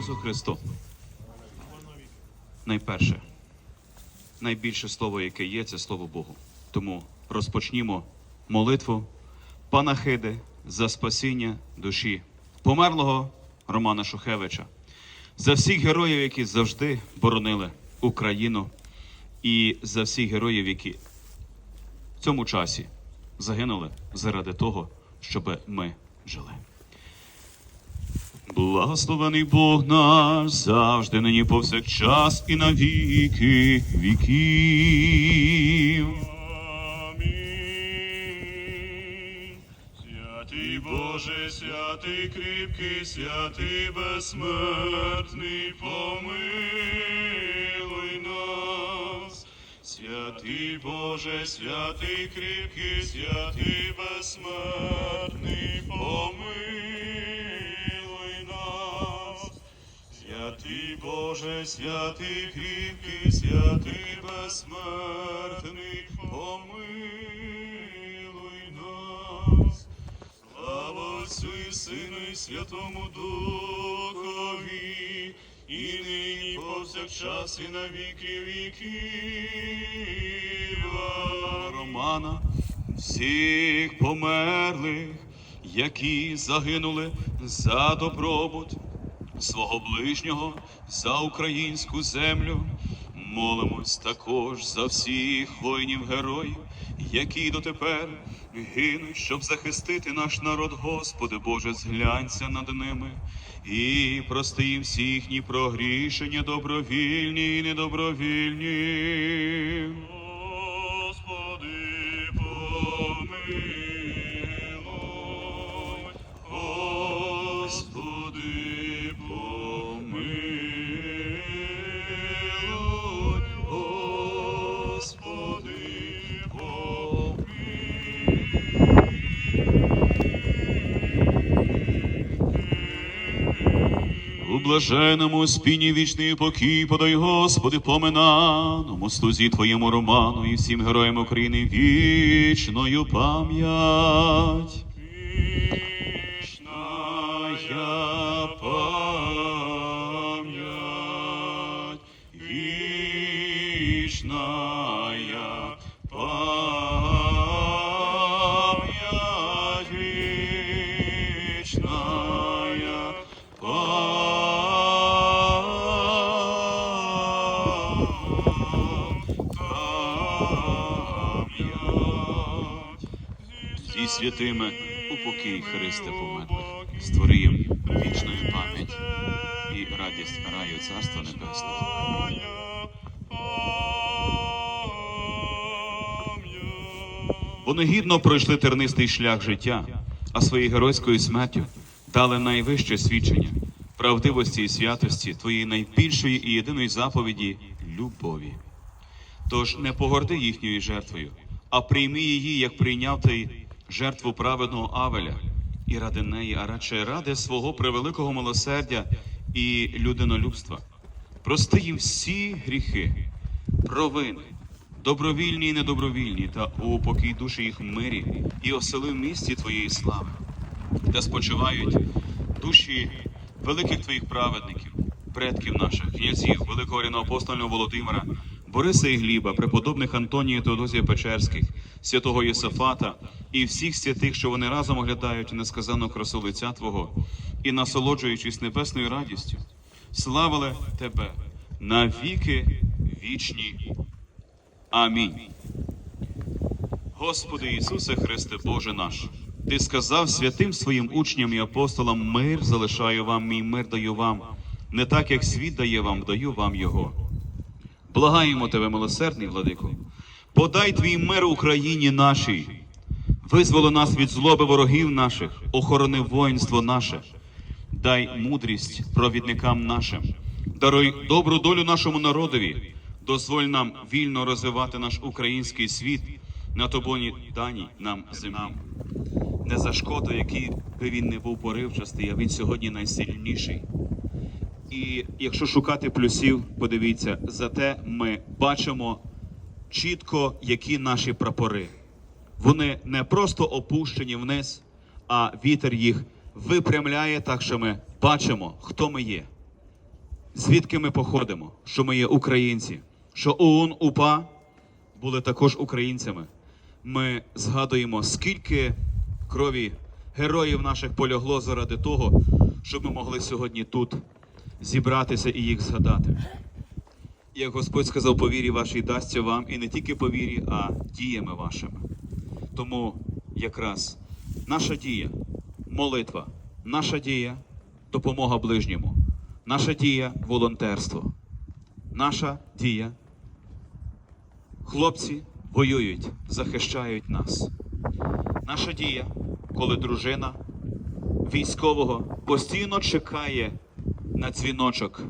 Ісусу Христу. Найперше, найбільше слово, яке є, це слово Богу. Тому розпочнімо молитву панахиди за спасіння душі померлого Романа Шухевича, за всіх героїв, які завжди боронили Україну, і за всіх героїв, які в цьому часі загинули заради того, щоб ми жили. Благословений Бог наш завжди нині повсякчас і на віки віків. Святий Боже, святий кріпкий, святий безсмертний, помилуй нас. Святий Боже, святий кріпкий, святий безсмертний, помилуй Боже, святий кріпкий, святий безсмертний, помилуй нас. Слава Отцю і Сину і Святому Духові, і нині повсякчас і на віки віків. Романа всіх померлих, які загинули за добробут свого ближнього, за українську землю. Молимось також за всіх воїнів героїв, які дотепер гинуть, щоб захистити наш народ, Господи Боже, зглянься над ними і прости їм всі їхні прогрішення, добровільні і недобровільні. Господи, помилуй, Господи, помилуй, Господи, У блаженному спіні вічний покій подай, Господи, поминаному слузі Твоєму роману і всім героям України вічною пам'ять. Вічная пам'ять, вічная пам'ять. Зі святими упокій Христе померлих, створи їм вічною пам'ять і радість раю Царства Небесного. Вони гідно пройшли тернистий шлях життя, а своєю геройською смертю дали найвище свідчення правдивості і святості твоєї найбільшої і єдиної заповіді любові. Тож не погорди їхньою жертвою, а прийми її, як прийняв ти жертву праведного Авеля, і ради неї, а радше ради свого превеликого милосердя і людинолюбства. Прости їм всі гріхи, провини, добровільні і недобровільні, та упокій душі їх мирі і осели в місті Твоєї слави, де спочивають душі великих Твоїх праведників, предків наших, князів, великого рівноапостольного Володимира, Бориса і Гліба, преподобних Антонія і Теодозія Печерських, святого Єсафата і всіх святих, що вони разом оглядають несказану красу лиця Твого і насолоджуючись небесною радістю, славили Тебе навіки вічні. Амінь. Господи Ісусе Христе, Боже наш, Ти сказав святим своїм учням і апостолам: мир залишаю вам, мій мир даю вам, не так, як світ дає вам, даю вам його. Благаємо тебе, милосердний владико, подай твій мир Україні нашій, визволи нас від злоби ворогів наших, охорони воїнство наше, дай мудрість провідникам нашим, даруй добру долю нашому народові, Дозволь нам вільно розвивати наш український світ на тобі даній нам землі. Не за шкоду, який би він не був поривчастий, а він сьогодні найсильніший. І якщо шукати плюсів, подивіться, зате ми бачимо чітко, які наші прапори. Вони не просто опущені вниз, а вітер їх випрямляє так, що ми бачимо, хто ми є, звідки ми походимо, що ми є українці, що ОУН УПА були також українцями. Ми згадуємо, скільки крові героїв наших полягло заради того, щоб ми могли сьогодні тут зібратися і їх згадати. Як Господь сказав, по вірі вашій дасться вам, і не тільки по вірі, а діями вашими. Тому якраз наша дія, молитва, наша дія допомога ближньому, наша дія волонтерство, наша дія. Хлопці воюють, захищають нас. Наша дія, коли дружина військового постійно чекає на дзвіночок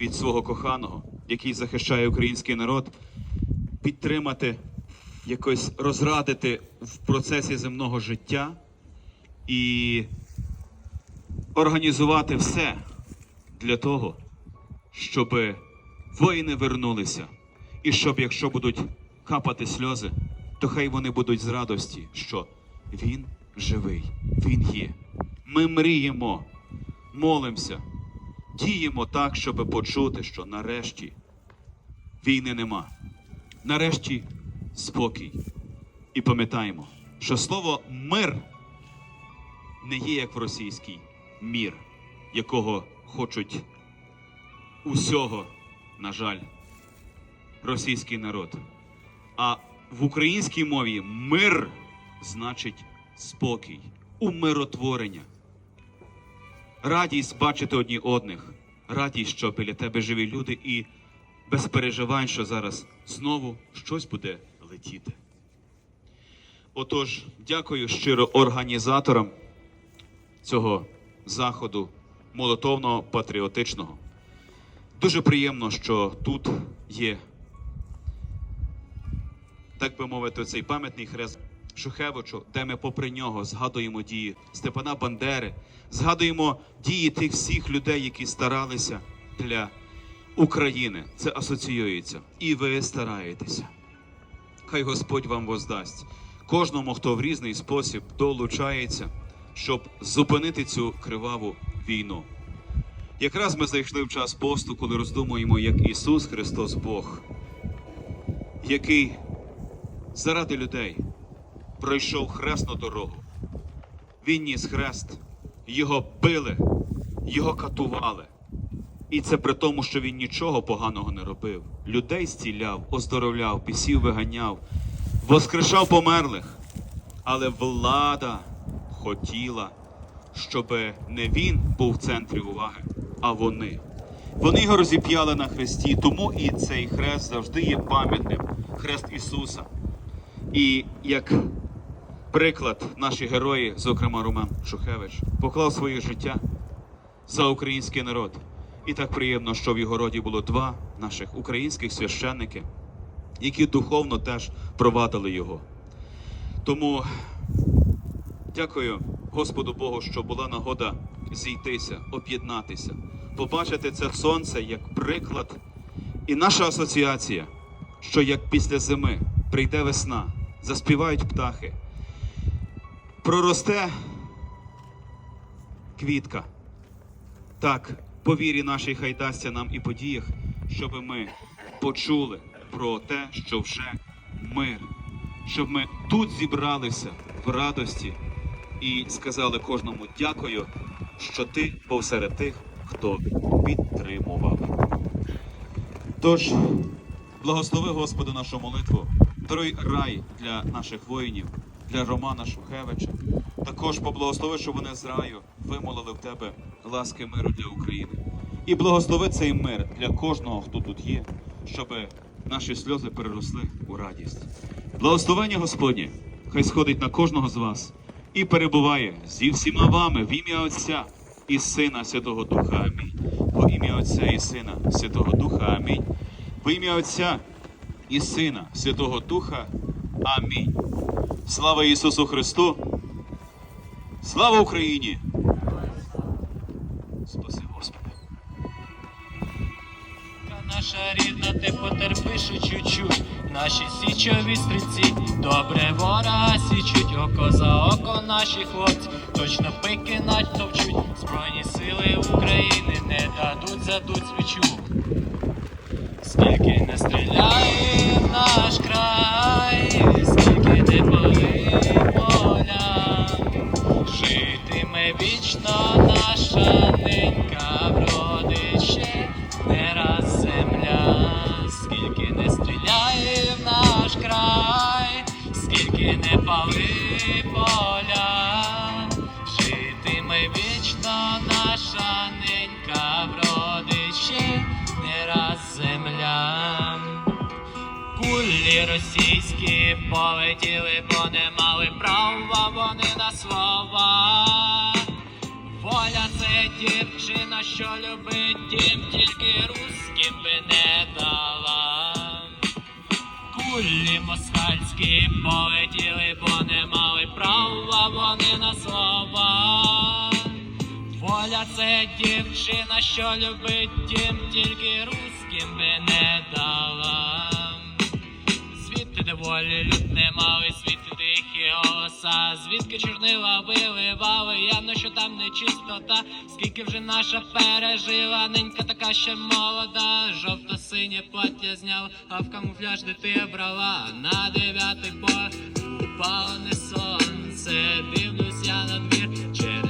від свого коханого, який захищає український народ, підтримати, якось розрадити в процесі земного життя і організувати все для того, щоб воїни вернулися, і щоб, якщо будуть капати сльози, то хай вони будуть з радості, що він живий, він є. Ми мріємо, молимося, діємо так, щоб почути, що нарешті війни нема. Нарешті спокій. І пам'ятаємо, що слово мир не є як в російській мір, якого хочуть усього, на жаль, російський народ. А в українській мові мир значить спокій, умиротворення. Радість бачити одні одних, радість, що біля тебе живі люди, і без переживань, що зараз знову щось буде летіти. Отож, дякую щиро організаторам цього заходу молитовно патріотичного. Дуже приємно, що тут є, так би мовити, цей пам'ятний хрест Шухевичу, де ми попри нього згадуємо дії Степана Бандери, згадуємо дії тих всіх людей, які старалися для України. Це асоціюється. І ви стараєтеся. Хай Господь вам воздасть кожному, хто в різний спосіб долучається, щоб зупинити цю криваву війну. Якраз ми зайшли в час посту, коли роздумуємо, як Ісус Христос Бог, який заради людей пройшов хресну дорогу. Він ніс хрест, його били, його катували. І це при тому, що він нічого поганого не робив. Людей зціляв, оздоровляв, пісів виганяв, воскрешав померлих. Але влада хотіла, щоб не він був в центрі уваги, а вони. Вони його розіп'яли на хресті, тому і цей хрест завжди є пам'ятним хрест Ісуса. І як приклад, наші герої, зокрема Роман Шухевич, поклав своє життя за український народ. І так приємно, що в його роді було два наших українських священники, які духовно теж провадили його. Тому дякую Господу Богу, що була нагода зійтися, об'єднатися, побачити це сонце як приклад. І наша асоціація, що як після зими прийде весна, заспівають птахи, проросте квітка. Так, по вірі нашій хай дасться нам і подіях, щоб ми почули про те, що вже мир, щоб ми тут зібралися в радості і сказали кожному дякую, що ти був серед тих, хто підтримував. Тож, благослови Господу нашу молитву, даруй рай для наших воїнів, для Романа Шухевича. Також поблагослови, щоб вони з раю вимолили в тебе ласки миру для України. І благослови цей мир для кожного, хто тут є, щоб наші сльози переросли у радість. Благословення Господнє, хай сходить на кожного з вас і перебуває зі всіма вами в ім'я Отця і Сина Святого Духа. Амінь. Во ім'я Отця і Сина Святого Духа. Амінь. Во ім'я Отця і Сина, Святого Духа. Амінь. Слава Ісусу Христу! Слава Україні! Спаси Господи! Наша рідна, ти потерпиш чуть-чуть. Наші січові стрільці добре ворога січуть, око за око наші хлопці, точно пики натовчуть. Збройні сили України не дадуть задуть свічу. Скільки не стріляє наш край, скільки не пали поля, житиме вічно наша це дівчина, що любить дім, тільки русським би не дала. Звідти де волі люд не мали, звідти тихі голоса, звідки чорнила виливали, явно, що там не чистота, скільки вже наша пережила, ненька така ще молода, жовто-синє плаття зняла, а в камуфляж де ти брала, на дев'ятий по упало не сонце, дивлюсь я на двір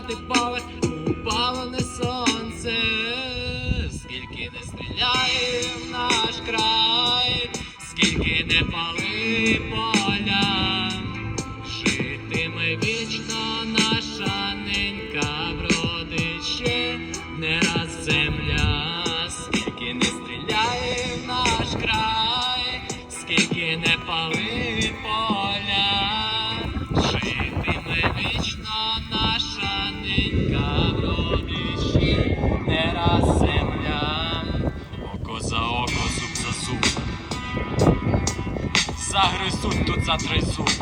на дев'ятий поверх упало не сонце, скільки не стріляє в наш край, скільки не пали Тут затрясуть.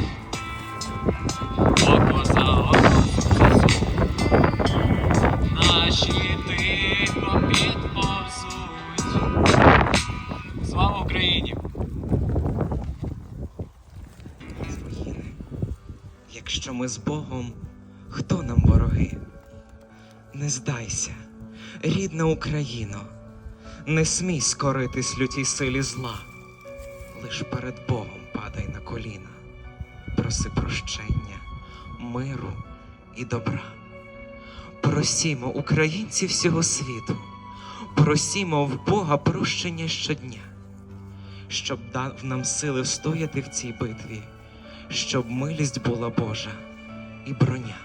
Око за око, за зуб. Наші тихо підповзуть. Слава Україні! Якщо ми з Богом, хто нам вороги? Не здайся, рідна Україно, не смій скоритись лютій силі зла, лиш перед Богом падай на коліна, проси прощення, миру і добра. Просімо українці всього світу, просімо в Бога прощення щодня. Щоб дав нам сили встояти в цій битві, щоб милість була Божа і броня,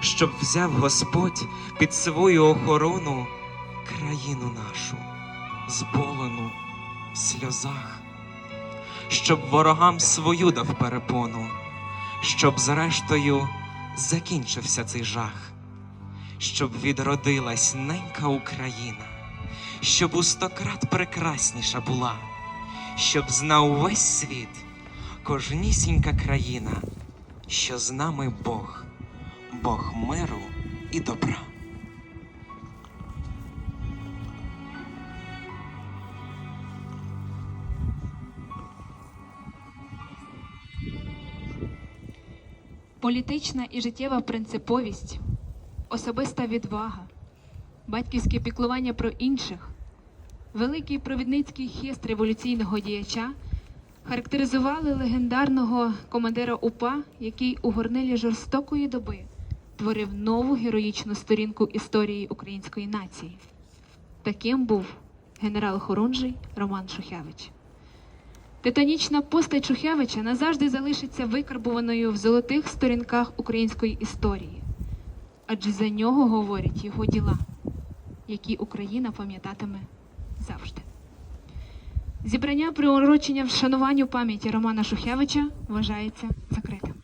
щоб взяв Господь під свою охорону країну нашу, зболену в сльозах, щоб ворогам свою дав перепону, щоб зрештою закінчився цей жах, щоб відродилась ненька Україна, щоб у стократ прекрасніша була щоб знав весь світ, кожнісінька країна, що з нами Бог, Бог миру і добра. Політична і життєва принциповість, особиста відвага, батьківське піклування про інших, великий провідницький хист революційного діяча характеризували легендарного командира УПА, який у горнилі жорстокої доби творив нову героїчну сторінку історії української нації. Таким був генерал Хорунжий Роман Шухевич. Титанічна постать Шухевича назавжди залишиться викарбуваною в золотих сторінках української історії, адже за нього говорять його діла, які Україна пам'ятатиме завжди. Зібрання приурочення вшануванню пам'яті Романа Шухевича вважається закритим.